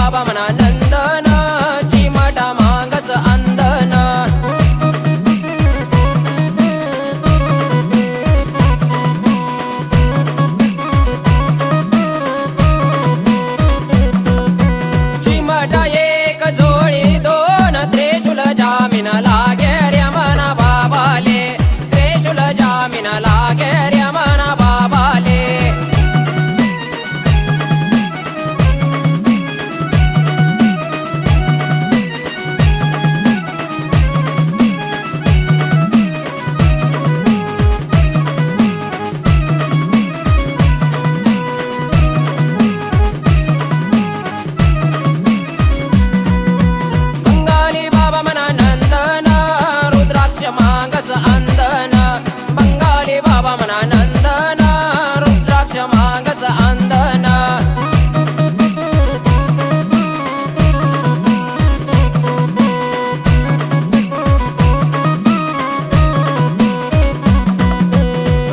பாப மனானந்தனா अंगाच अंदन बंगाली बाबा म्हणा नंदन रुद्राक्ष मागाच अंदन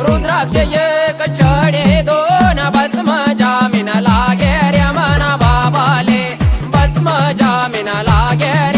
रुद्राक्ष एक छडे दोन भस्म जामीन लागे रे मना बाबाले भस्म जामीन लागे रे